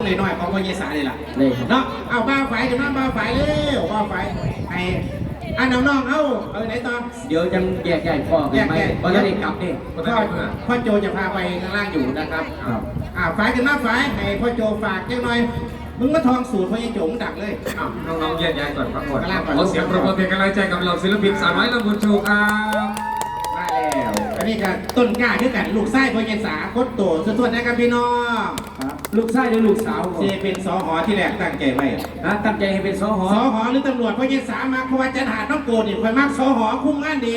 หน่อยๆของพ่อเยสาเลยล่ะเลยครับ เนาะเอาบ้าไฟกันมาบ้าไฟเร็วบ้าไฟไอ้อันน้องๆเอ้าเอาไหนต่อเดี๋ยวจังแยกย้ายพ่อกันไหมเพราะจะได้กลับนี่ พ่อพ่อโจจะพาไปข้างล่างอยู่นะครับครับ อ่าไฟกันมาไฟให้พ่อโจฝากยังหน่อย มึงมาทองสูตรพ่อเยโจงดักเลยอ้าว น้องๆแยกย้ายก่อนพักผ่อนข้างล่างก่อนขอเสียงปรบมือเป็นกำลังใจกับเราศิลปินสาวน้อยลำพูนโชว์ครับมาแล้ว อันนี้ก็ต้นกล้าด้วยกันลูกไส้พ่อเยสาโคตรโตสุดๆนะครับพี่น้องครับ ลูกชายหรือลูกสาวเจเป็นสอหอที่แรกตั้งใจไว้นะตั้งใจให้เป็นสหสอหอหรือตำรวจพ่อเยสามาเพราะว่าจะหาดน้องโกนี่คอยมากสอหอคุ้มงานดี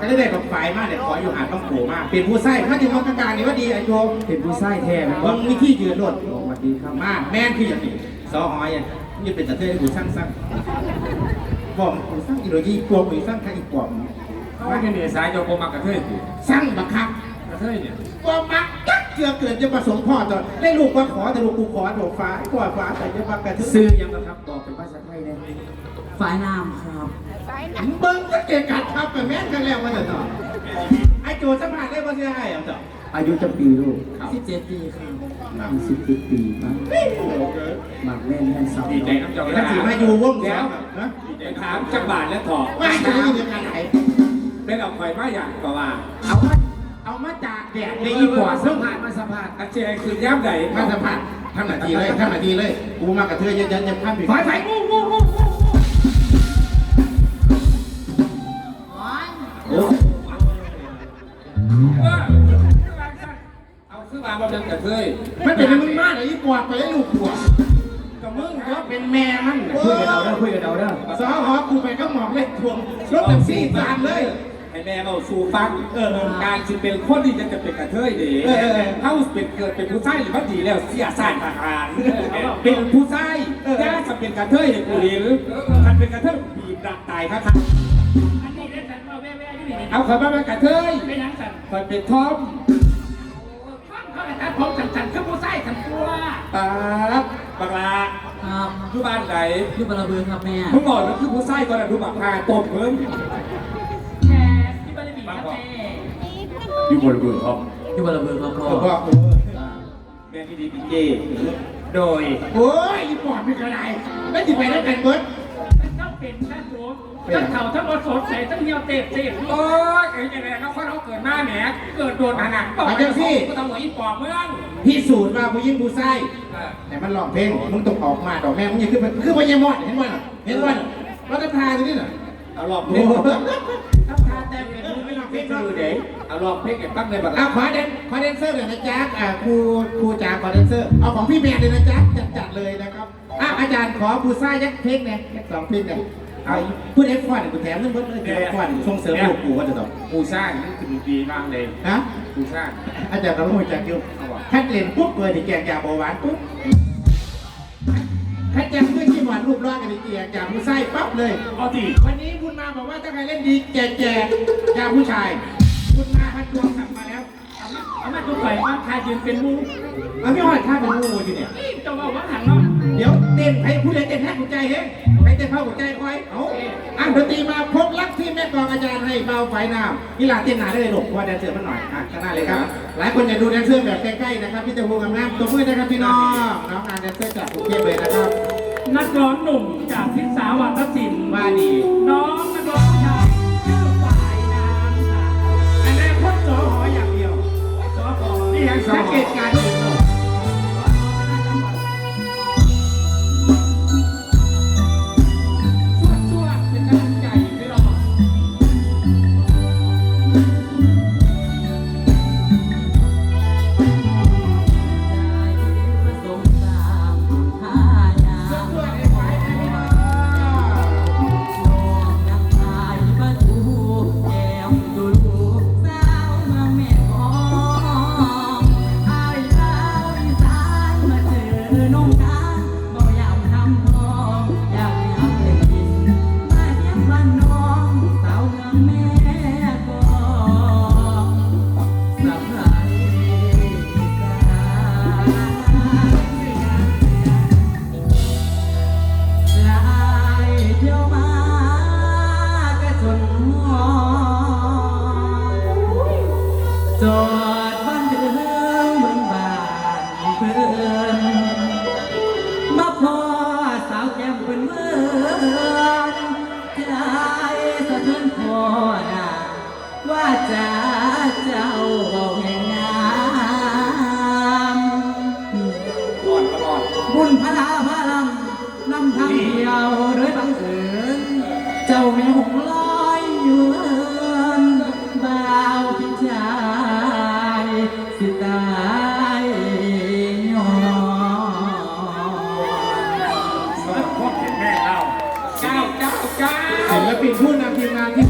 ก็ได้ได้กับฝ่ายมากเนี่ยขออยู่หาดต้องโผมากเป็นผู้ไส้ถ้าถึงมองกลางนี่ว่าดีไอ้โยมเป็นผู้ชายแท้ไหมมึงมีที่ยืนรถสวัสดีครับมากแม่นคืออย่างนี้สอหอยอะนี่เป็นตะเทยกูสร้างสร้างบอกกูสร้างอีโรยีกลัวกูสร้างใครอีกกว่าว่าจะเหนื่อยสายโยกมักกระเทยสิสร้างบักคับกระเทยเนี่ยกลัวมักกัก เกือเกิดจะประสงค์พ่อตอนได้ลูกว่าขอแต่ลูกกูขอโดดฟ้าขวาฟ้าแต่จะบักกระทึซื้อยังนะครับบอกเป็นภาษาไทยเลยฝ่ายน้ำครับเบิ้งก็เกะกัดครับกับแม่นกันแล้วมาเถอะต่อไอ้โจสัมผัสได้ป่ะเสียให้เอาต่ออายุจะปีลูก17ปีครับยี่สิบเจ็ดปีมั้งหมากแม่นแม่นสาวดีใจน้ำเจ้าถ้าถือมาอยู่วงแล้แล้ววนะถามจังบาทและถอดว่าจะมีการไหนเป็นเอาไฟมาอย่างกว่าเอามา เอามาจากแดดในอีกว่าสัซึ่มงผัสมาสัมผัสอาเจคือย่ำใดมาสัมผัสทำนาทีเลยทำนาทีเลย กูมากระเทยเยันๆยังข้ามไปไฟไฟงูงูงูงูโอ้เอาคือมาบ่เป็นกระเทยมันเป็นมึงมากเลยอีกว่าไปแล้วลูกหัวกับมึงก็เป็นแม่มันคุยกันเอาเด้อคุยกันเอาเด้อสาวหอกูไปก็หมอกเล็กทวงรถแท็กซี่ตามเลย ให้แม่เราสู่ฟังเออเออการสิเป็นคนที่จะเป็นกระเทยดีเออเออเออเขาเป็นเกิดเป็นผู้ชายหรือว่าดีแล้วเสียสายทหารเป็นผู้ชายย่าจะเป็นกระเทยเนี่ยกูเห็นถ้าเป็นกระเทยบีบดักตายครับอันนี้ได้สันว่าแว่แว่ๆอยู่นี่เอาเขามาเป็นกระเทยไม่ยังสันคอยเป็นทอมข้างเขาแต่ตัดผมสันสันๆคือผู้ใส่สันตัวปาบบักลาครับอยู่บ้านไหนอยูบาระเบือครับแม่มึงบอกแล้วคือผู้ชายตอนนั้นดูบักพาตบมึงแค่ที่ บริบีครับแม่อยู่บนบุญครับอยูบาระเบือครับพ่อบอกกูแม่ที่ดีพีเจโดยโอ้ยอีปอดเป็นกระไรแล้วจิไปได้กันเบิร์ดท่านเจ้าเป็นท่านโจ๊กท่านเข่าท่านบอสดใสท่านเหี่ยวเตะเตะโอ้ยไอ้ยังไงเขาคนเขาเกิดมาแหมเกิดโดนหนักต้องไปก็ต้องหัวอีปอบเมืองพิสูจน์ว่าผู้หญิงผู้ชายแต่มันร้องเพลงมึงต้องออกมาดอกแม่มึงอย่าขึ้นไปคือพญามอดเห็นว่าเห็นว่ารัฐทาตัวนี้น่ะเอาหลอกเพโอ้ลง โหรัฐทาแต่งเป็นมึงไม่ร้องเพลงคืเนาะอเด็กเอาหลอกเพลงกับตั้งในบักเอาขอเดนขอเดนเซอร์เลยนะจ๊ะอ่าครูครูจ๋าขอเดนเซอร์เอาของพี่แมนเลยนะจ๊ะจัดจัดเลยนะครับอะอาจารย์ขอผู้ชายยักเพลงเนี่ยยักสองเพลงเนี่ยเอาพูดเอฟฟอนกูแถมนึงเบิร์ดเลยเอฟฟอนส่งเสริมลูกกูว่าจะต้องกูสร้างนี่คือดีมากเลยนะกูสร้างอาจารย์กำลังหัวจักอยู่ถ้าเล่นปุ๊บเกิดแกงยาเบาหวานปุ๊บถ้าจำด้วยที่ หวานรูปร่างกันดีแกงยาผู้ชายปั๊บเลย เอาดิวันนี้คุณมาบอกว่าถ้าใครเล่นดีแจกแจกยาผู้ชาย คุณมาพัดดวงกลับมาแล้วเอามาตัวไข่มาทายยืนเป็นมูเอาพี่หอดท่าเป็นงูอยู่เนี่ย นี่เจ้าว่าว่าหันเนาะเดี๋ยวเต้นให้ผู้ใดเต้นแท้หัวใจเฮ้ยไปเต้นเข้าหัวใจคอยเอาอะดนตรีมาพบรักที่แม่กองอาจารย์ให้เบาไฟน้ำนี่ลาเต้นหนาได้เลยหลบเพราะว่าแดนเซอร์มันหน่อยอะข้างหน้าเลยครับ หลายคนอยากดูแดนเซอร์แบบใกล้ๆนะครับพี่เตะวงกำน้ำตัวมือนะครับพี่น้องน้องงานแดนเซอร์จากกรุงเทพเลยนะครับ นักร้องหนุ่มจากทิศาวัฒนศิลป์ว่าดี น้องนักร้องชายชื่อฝ่ายน้ำค่ะอันนี้นคนสอหออย่างเดียวสอสอนี่ยังสังเกตการ บุญพระลาพนำทางเดียดยบังเอิญเจ้าแม่หงลอยอยู่อิญบ่าวพี่ชายสิตายย้อนสหรัแล้าศิลปินผู้นำทีมงานที่